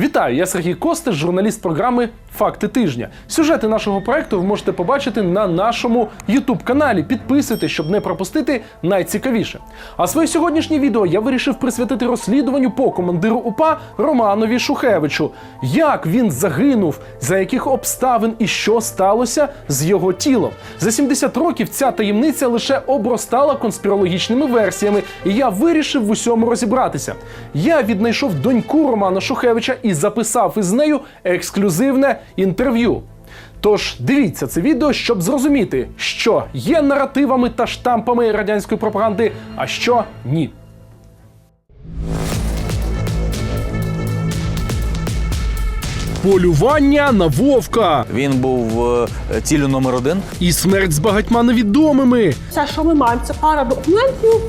Вітаю, я Сергій Костиш, журналіст програми Факти тижня. Сюжети нашого проекту ви можете побачити на нашому youtube каналі. Підписуйтесь, щоб не пропустити найцікавіше. А своє сьогоднішнє відео я вирішив присвятити розслідуванню по командиру УПА Романові Шухевичу. Як він загинув, за яких обставин і що сталося з його тілом. За 70 років ця таємниця лише обростала конспірологічними версіями, і я вирішив в усьому розібратися. Я віднайшов доньку Романа Шухевича і записав із нею ексклюзивне інтерв'ю. Тож дивіться це відео, щоб зрозуміти, що є наративами та штампами радянської пропаганди, а що ні. Полювання на вовка Він був е, ціллю номер один. і смерть з багатьма невідомими. Все, що ми маємо, це пара документів,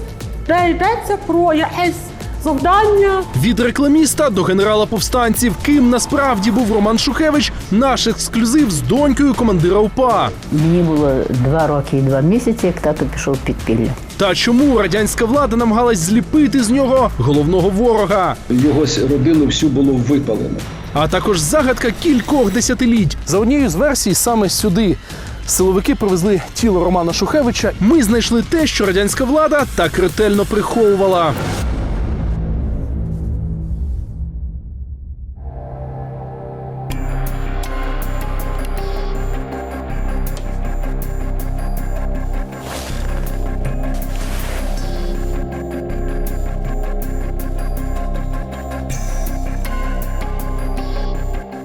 де йдеться про якесь завдання. Від рекламіста до генерала повстанців, ким насправді був Роман Шухевич, наш ексклюзив з донькою командира УПА. Мені було два роки і два місяці, як тато пішов в підпілля. Та чому радянська влада намагалась зліпити з нього головного ворога? Його родину всю було випалено. А також загадка кількох десятиліть. За однією з версій, саме сюди. Силовики привезли тіло Романа Шухевича. Ми знайшли те, що радянська влада так ретельно приховувала. –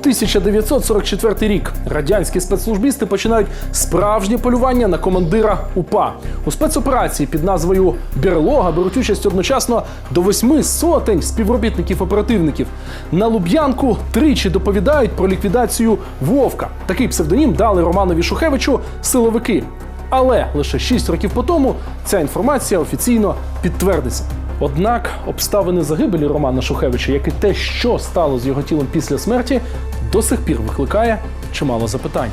1944 рік. Радянські спецслужбісти починають справжнє полювання на командира УПА. У спецоперації під назвою Берлога беруть участь одночасно до восьми сотень співробітників-оперативників. На Луб'янку тричі доповідають про ліквідацію Вовка. Такий псевдонім дали Романові Шухевичу силовики. Але лише 6 років по тому ця інформація офіційно підтвердиться. Однак обставини загибелі Романа Шухевича, як і те, що стало з його тілом після смерті, до сих пір викликає чимало запитань.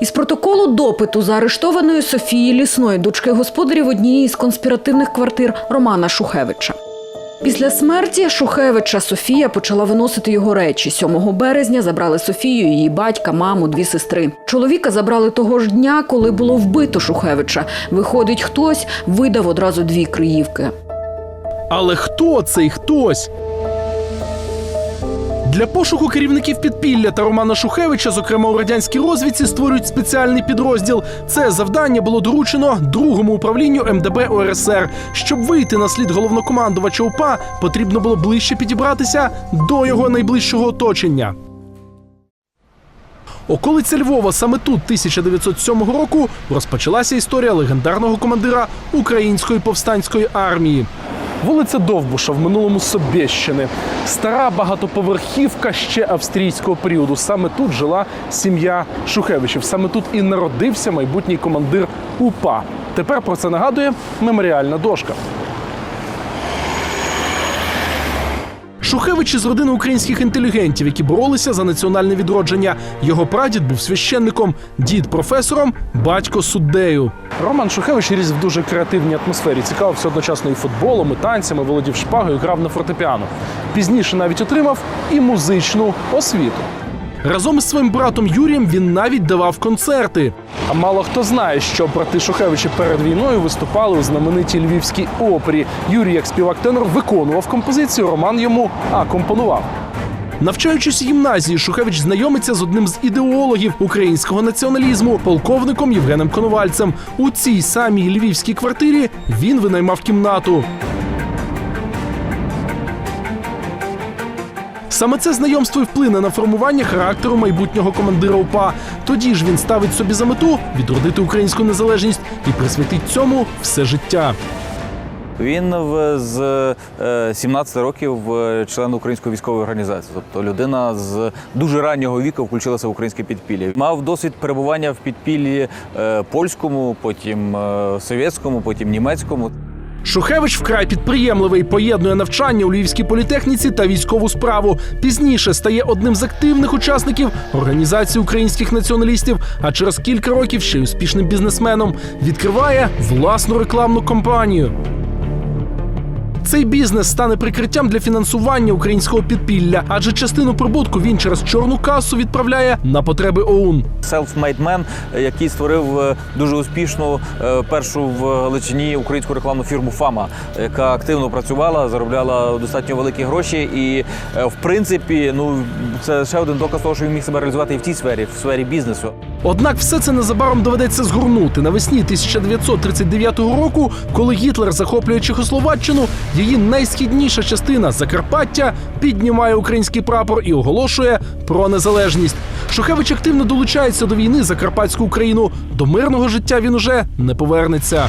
Із протоколу допиту заарештованої Софії Лісної, дочки господарів однієї з конспіративних квартир Романа Шухевича. Після смерті Шухевича Софія почала виносити його речі. 7 березня забрали Софію, її батька, маму, дві сестри. Чоловіка забрали того ж дня, коли було вбито Шухевича. Виходить, хтось видав одразу дві криївки. Але хто цей хтось? Для пошуку керівників підпілля та Романа Шухевича, зокрема у радянській розвідці, створюють спеціальний підрозділ. Це завдання було доручено другому управлінню МДБ ОРСР. Щоб вийти на слід головнокомандувача УПА, потрібно було ближче підібратися до його найближчого оточення. Околиця Львова саме тут 1907 року розпочалася історія легендарного командира української повстанської армії. Вулиця Довбуша в минулому Собєщини. Стара багатоповерхівка ще австрійського періоду. Саме тут жила сім'я Шухевичів. Саме тут і народився майбутній командир УПА. Тепер про це нагадує меморіальна дошка. Шухевич із родини українських інтелігентів, які боролися за національне відродження. Його прадід був священником, дід професором, батько суддею. Роман Шухевич ріс в дуже креативній атмосфері. Цікавився одночасно і футболом, і танцями, володів шпагою, грав на фортепіано. Пізніше навіть отримав і музичну освіту. Разом із своїм братом Юрієм він навіть давав концерти. А мало хто знає, що брати Шухевичі перед війною виступали у знаменитій львівській опері. Юрій, як співак-тенор, виконував композицію, Роман йому акомпонував. Навчаючись у гімназії, Шухевич знайомиться з одним з ідеологів українського націоналізму, полковником Євгеном Коновальцем. У цій самій львівській квартирі він винаймав кімнату. Саме це знайомство і вплине на формування характеру майбутнього командира УПА. Тоді ж він ставить собі за мету відродити українську незалежність і присвятить цьому все життя. Він з е, 17 років е, член української військової організації. Тобто людина з дуже раннього віку включилася в українське підпілля. Мав досвід перебування в підпіллі е, польському, потім е, совєтському, потім німецькому. Шухевич вкрай підприємливий, поєднує навчання у Львівській політехніці та військову справу. Пізніше стає одним з активних учасників організації українських націоналістів, а через кілька років ще й успішним бізнесменом відкриває власну рекламну кампанію. Цей бізнес стане прикриттям для фінансування українського підпілля, адже частину прибутку він через чорну касу відправляє на потреби ОУН. Self-made man, е, який створив е, дуже успішну е, першу в Галичині українську рекламну фірму Фама, яка активно працювала, заробляла достатньо великі гроші. І в принципі, ну це ще один доказ того, що він міг себе реалізувати і в цій сфері, в сфері бізнесу. Однак все це незабаром доведеться згорнути навесні 1939 року, коли Гітлер захоплює Чехословаччину, її найсхідніша частина Закарпаття піднімає український прапор і оголошує про незалежність. Шухевич активно долучається до війни за Карпатську Україну. До мирного життя він уже не повернеться.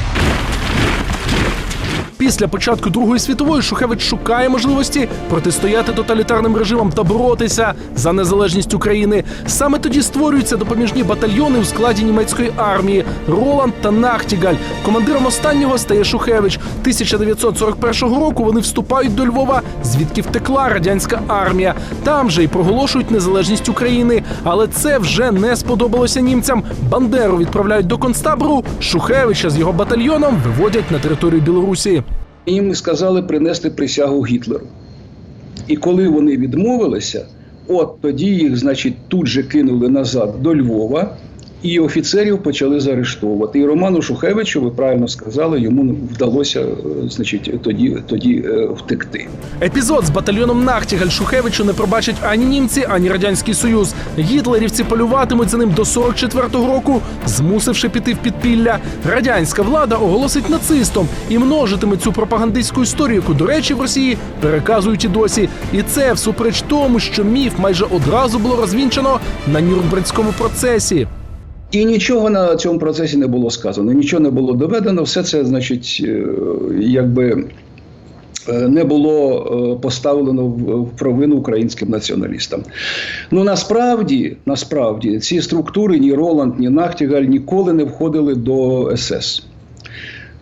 Після початку Другої світової Шухевич шукає можливості протистояти тоталітарним режимам та боротися за незалежність України. Саме тоді створюються допоміжні батальйони у складі німецької армії Роланд та Нахтігаль. Командиром останнього стає Шухевич. 1941 року вони вступають до Львова, звідки втекла радянська армія. Там же й проголошують незалежність України. Але це вже не сподобалося німцям. Бандеру відправляють до концтабору. Шухевича з його батальйоном виводять на територію Білорусі. Їм сказали принести присягу Гітлеру. І коли вони відмовилися, от тоді їх, значить, тут же кинули назад до Львова, і офіцерів почали заарештовувати. І Роману Шухевичу, ви правильно сказали, йому вдалося, е, значить, тоді, тоді е, втекти. Епізод з батальйоном Нахтігаль Шухевичу не пробачать ані німці, ані радянський союз. Гітлерівці полюватимуть за ним до 44-го року, змусивши піти в підпілля. Радянська влада оголосить нацистом і множитиме цю пропагандистську історію, яку, до речі, в Росії переказують і досі. І це всупереч тому, що міф майже одразу було розвінчено на Нюрнберзькому процесі. І нічого на цьому процесі не було сказано, нічого не було доведено. Все це, значить, е, якби е, не було е, поставлено в провину українським націоналістам. Ну насправді, насправді, ці структури, ні Роланд, ні Нахтігаль ніколи не входили до СС.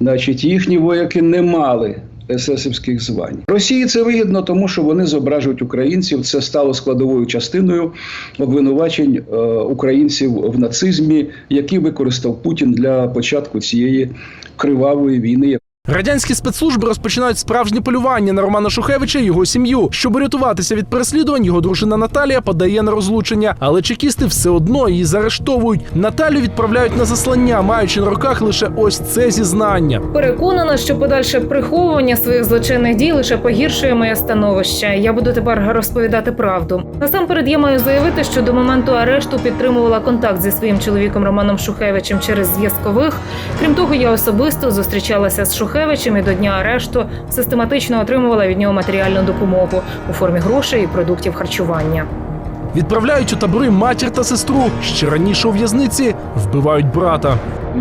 Значить, їхні вояки не мали есесівських звань. Росії це вигідно, тому що вони зображують українців. Це стало складовою частиною обвинувачень е, українців в нацизмі, які використав Путін для початку цієї кривавої війни. Радянські спецслужби розпочинають справжнє полювання на Романа Шухевича і його сім'ю. Щоб рятуватися від переслідувань, його дружина Наталія подає на розлучення, але чекісти все одно її заарештовують. Наталю відправляють на заслання, маючи на руках лише ось це зізнання. Переконана, що подальше приховування своїх злочинних дій лише погіршує моє становище. Я буду тепер розповідати правду. Насамперед, я маю заявити, що до моменту арешту підтримувала контакт зі своїм чоловіком Романом Шухевичем через зв'язкових. Крім того, я особисто зустрічалася з Шухевичем і до дня арешту систематично отримувала від нього матеріальну допомогу у формі грошей і продуктів харчування. Відправляють у табори матір та сестру. Ще раніше у в'язниці вбивають брата.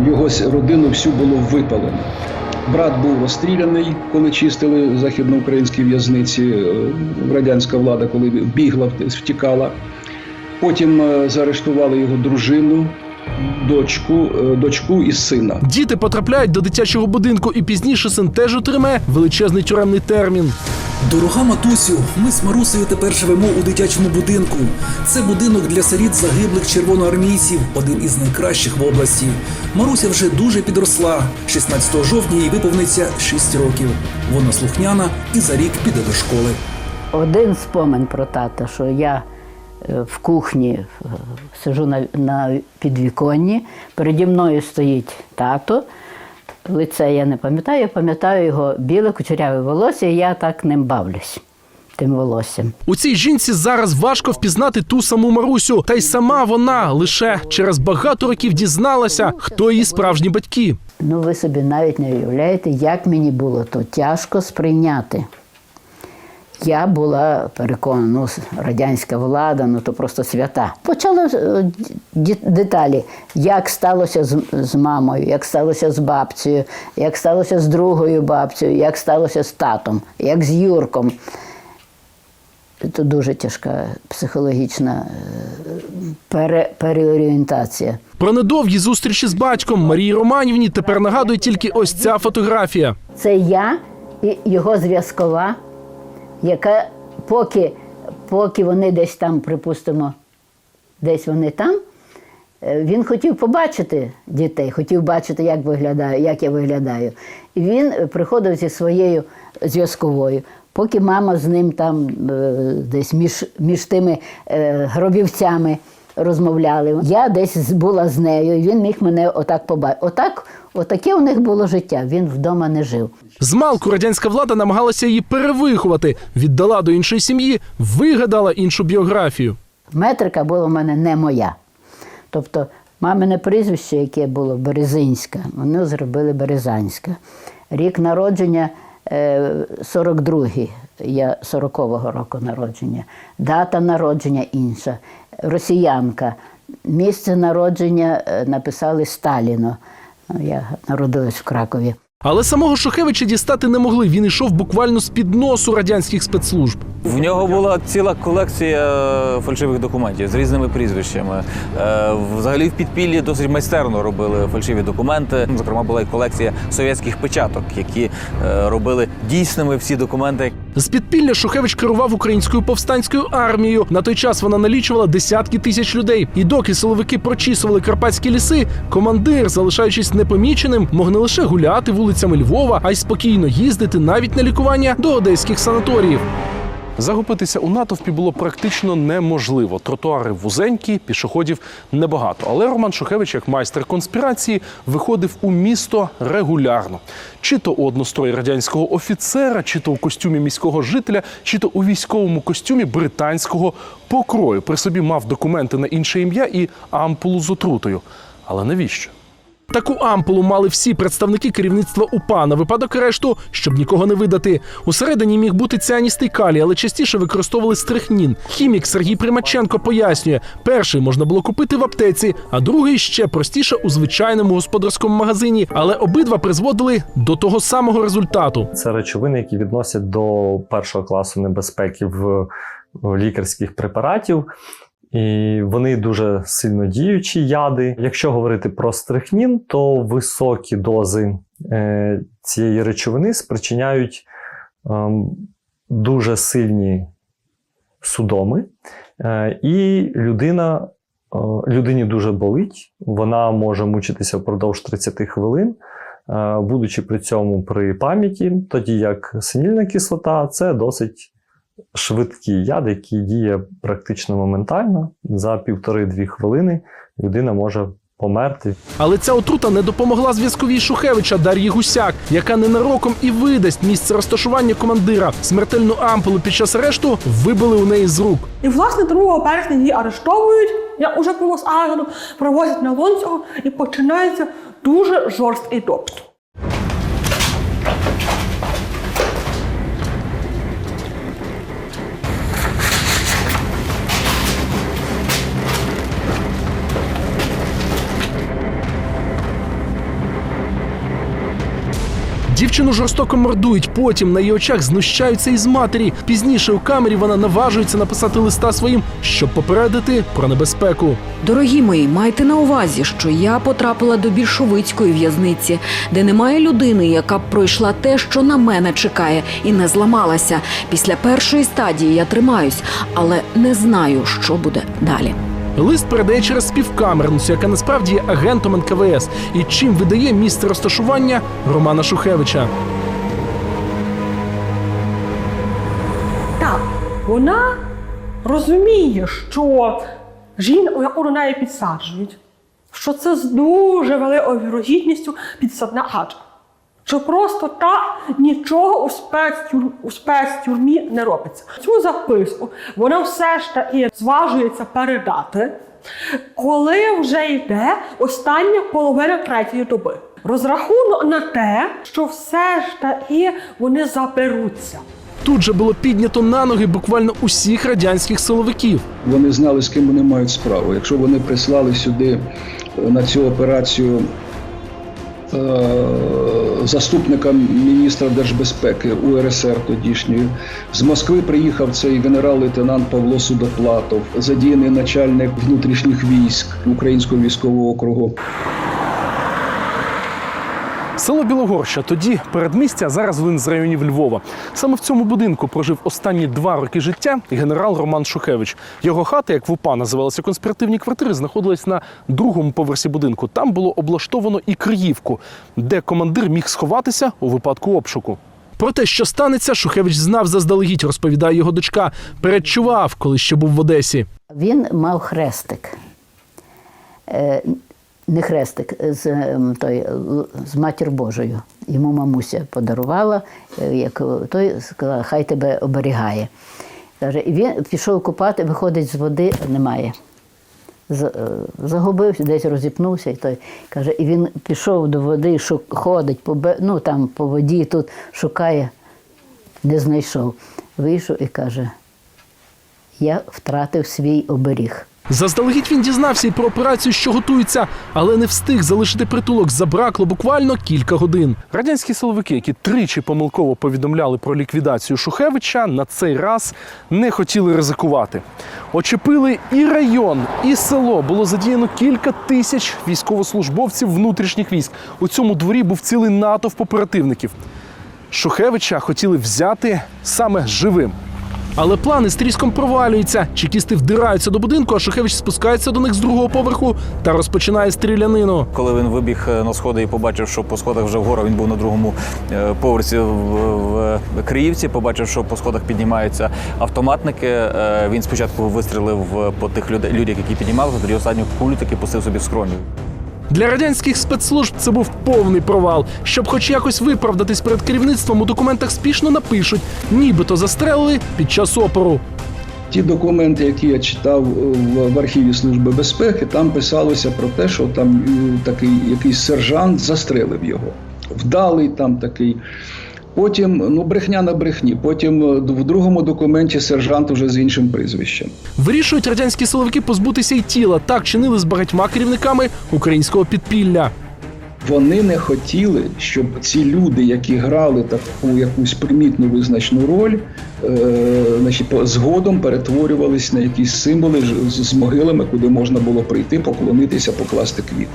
Його родину всю було випалено. Брат був розстріляний, коли чистили західноукраїнські в'язниці. е, Радянська влада, коли бігла, втікала. Потім е, заарештували його дружину, дочку, е, дочку і сина. Діти потрапляють до дитячого будинку, і пізніше син теж отримає величезний тюремний термін. Дорога матусю, ми з Марусею тепер живемо у дитячому будинку. Це будинок для сиріт загиблих червоноармійців, один із найкращих в області. Маруся вже дуже підросла. 16 жовтня їй виповниться 6 років. Вона слухняна і за рік піде до школи. Один спомин про тата, що я в кухні е, сижу на, на підвіконні, переді мною стоїть тато. Лице я не пам'ятаю, я пам'ятаю його біле кучеряве волосся, і я так ним бавлюсь, тим волоссям. У цій жінці зараз важко впізнати ту саму Марусю, та й сама вона лише через багато років дізналася, хто її справжні батьки. Ну, ви собі навіть не уявляєте, як мені було то тяжко сприйняти. Я була переконана, ну, радянська влада, ну то просто свята. Почали е, деталі, як сталося з, з мамою, як сталося з бабцею, як сталося з другою бабцею, як сталося з татом, як з Юрком. Це дуже тяжка психологічна е, пере, переорієнтація. Про недовгі зустрічі з батьком Марії Романівні тепер нагадує тільки ось ця фотографія. Це я і його зв'язкова, яка поки, поки вони десь там, припустимо, десь вони там, Е, Він хотів побачити дітей, хотів бачити, як виглядаю, як я виглядаю. І він приходив зі своєю зв'язковою. Поки мама з ним там е, десь між, між тими е, гробівцями розмовляли. Я десь була з нею, і він міг мене отак побачити. Отак, отаке у них було життя. Він вдома не жив. Змалку радянська влада намагалася її перевиховати, віддала до іншої сім'ї, вигадала іншу біографію. Метрика була в мене не моя. Тобто, мамине прізвище, яке було Березинська, воно зробили Березанська. Рік народження 42-й, я 40-го року народження. Дата народження інша. Росіянка. Місце народження е, написали Сталіно. Я народилась в Кракові. Але самого Шухевича дістати не могли. Він йшов буквально з-під носу радянських спецслужб. В нього була ціла колекція фальшивих документів з різними прізвищами. Е, Взагалі в підпіллі досить майстерно робили фальшиві документи. Зокрема, була й колекція совєтських печаток, які е, робили дійсними всі документи. З підпілля Шухевич керував українською повстанською армією. На той час вона налічувала десятки тисяч людей. І доки силовики прочісували карпатські ліси, командир, залишаючись непоміченим, мог не лише гуляти вулицями Львова, а й спокійно їздити навіть на лікування до одеських санаторіїв. Загубитися у натовпі було практично неможливо. Тротуари вузенькі, пішоходів небагато. Але Роман Шухевич, як майстер конспірації, виходив у місто регулярно. Чи то у однострої радянського офіцера, чи то у костюмі міського жителя, чи то у військовому костюмі британського покрою. При собі мав документи на інше ім'я і ампулу з отрутою. Але навіщо? Таку ампулу мали всі представники керівництва УПА на випадок арешту, щоб нікого не видати. Усередині міг бути ціаністий калій, але частіше використовували стрихнін. Хімік Сергій Примаченко пояснює: перший можна було купити в аптеці, а другий ще простіше у звичайному господарському магазині. Але обидва призводили до того самого результату. Це речовини, які відносять до першого класу небезпеки в лікарських препаратів. І вони дуже сильно діючі яди. Якщо говорити про стрихнін, то високі дози е, цієї речовини спричиняють ем, дуже сильні судоми, е, і людина, е, людині дуже болить, вона може мучитися впродовж 30 хвилин. Е, будучи при цьому при пам'яті, тоді як синільна кислота це досить швидкий яд, який діє практично моментально. За півтори-дві хвилини людина може померти. Але ця отрута не допомогла зв'язковій Шухевича Дар'ї Гусяк, яка ненароком і видасть місце розташування командира. Смертельну ампулу під час арешту вибили у неї з рук. І власне 2 березня її арештовують, я уже було сказано, привозять на лонцього і починається дуже жорсткий допит. Дівчину жорстоко мордують, потім на її очах знущаються із матері. Пізніше у камері вона наважується написати листа своїм, щоб попередити про небезпеку. Дорогі мої, майте на увазі, що я потрапила до більшовицької в'язниці, де немає людини, яка б пройшла те, що на мене чекає, і не зламалася. Після першої стадії я тримаюсь, але не знаю, що буде далі. Лист передає через співкамерницю, яка насправді є агентом НКВС, і чим видає місце розташування Романа Шухевича. Так, вона розуміє, що жінку, яку до неї підсаджують, що це з дуже великою вірогідністю підсадна хаджа. Що просто так нічого у спецтюр... у спецтюрмі не робиться. Цю записку вона все ж таки зважується передати, коли вже йде остання половина третьої доби. Розрахунок на те, що все ж таки вони заберуться. Тут же було піднято на ноги буквально усіх радянських силовиків. Вони знали, з ким вони мають справу. Якщо вони прислали сюди е, на цю операцію е, заступника міністра держбезпеки УРСР тодішньої, з Москви приїхав цей генерал-лейтенант Павло Судоплатов, задіяний начальник внутрішніх військ Українського військового округу. Село Білогорща, тоді передмістя, зараз один з районів Львова. Саме в цьому будинку прожив останні два роки життя генерал Роман Шухевич. Його хата, як в УПА називалася конспіративні квартири, знаходилась на другому поверсі будинку. Там було облаштовано і Криївку, де командир міг сховатися у випадку обшуку. Про те, що станеться, Шухевич знав заздалегідь, розповідає його дочка. Передчував, коли ще був в Одесі. Він мав хрестик. Е, Не хрестик, з, ем, той, з матір Божою. Йому мамуся подарувала, е, як е, той сказала, хай тебе оберігає. І він пішов купати, виходить з води, немає. Е, Загубився, десь розіпнувся, і той каже, і він пішов до води, шук, ходить по, ну, там, по воді, тут шукає, не знайшов. Вийшов і каже, я втратив свій оберіг. Заздалегідь він дізнався і про операцію, що готується, але не встиг залишити притулок. Забракло буквально кілька годин. Радянські силовики, які тричі помилково повідомляли про ліквідацію Шухевича, на цей раз не хотіли ризикувати. Очепили і район, і село. Було задіяно кілька тисяч військовослужбовців внутрішніх військ. У цьому дворі був цілий натовп оперативників. Шухевича хотіли взяти саме живим. Але плани з тріском провалюються. Чекісти вдираються до будинку, а Шухевич спускається до них з другого поверху та розпочинає стрілянину. Коли він вибіг е, на сходи і побачив, що по сходах вже вгору він був на другому е, поверсі в, Криївці, побачив, що по сходах піднімаються автоматники. е, Він спочатку вистрілив по тих людях, які піднімалися, тоді останню кулю таки пустив собі в скроню. Для радянських спецслужб це був повний провал. Щоб хоч якось виправдатись перед керівництвом, у документах спішно напишуть, нібито застрелили під час опору. Ті документи, які я читав е, в, архіві Служби безпеки, там писалося про те, що там е, такий якийсь сержант застрелив його. Вдалий там такий. Потім, ну, брехня на брехні. Потім е, в другому документі сержант уже з іншим прізвищем. Вирішують радянські силовики позбутися й тіла. Так чинили з багатьма керівниками українського підпілля. Вони не хотіли, щоб ці люди, які грали таку якусь примітну визначну роль, е, значить, по- згодом перетворювались на якісь символи з, з могилами, куди можна було прийти, поклонитися, покласти квіти.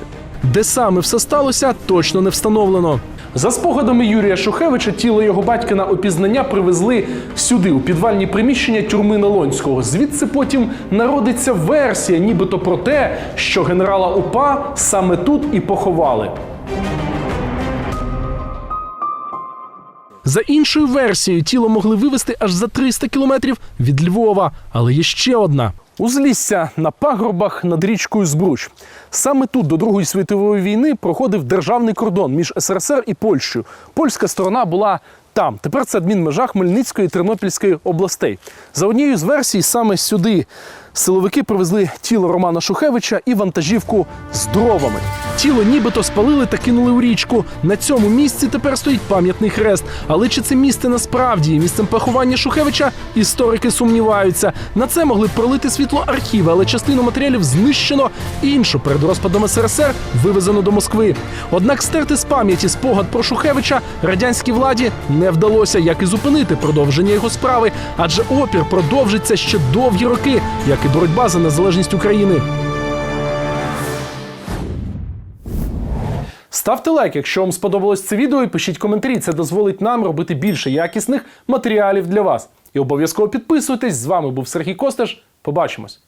Де саме все сталося, точно не встановлено. За спогадами Юрія Шухевича, тіло його батька на опізнання привезли сюди, у підвальні приміщення тюрми Налонського. Звідси потім народиться версія, нібито про те, що генерала УПА саме тут і поховали. За іншою версією, тіло могли вивезти аж за 300 кілометрів від Львова. Але є ще одна. Узлісся на пагорбах над річкою Збруч. Саме тут до Другої світової війни проходив державний кордон між СРСР і Польщею. Польська сторона була там. Тепер це адмінмежа Хмельницької і Тернопільської областей. За однією з версій, саме сюди силовики привезли тіло Романа Шухевича і вантажівку з дровами. Тіло нібито спалили та кинули у річку. На цьому місці тепер стоїть пам'ятний хрест. Але чи це місце насправді є місцем поховання Шухевича? Історики сумніваються. На це могли б пролити світло архіви, але частину матеріалів знищено, іншу перед розпадом СРСР вивезено до Москви. Однак стерти з пам'яті спогад про Шухевича радянській владі не вдалося, як і зупинити продовження його справи, адже опір продовжиться ще довгі роки, як і боротьба за незалежність України. Ставте лайк, якщо вам сподобалось це відео, і пишіть коментарі. Це дозволить нам робити більше якісних матеріалів для вас. І обов'язково підписуйтесь. З вами був Сергій Костеш. Побачимось.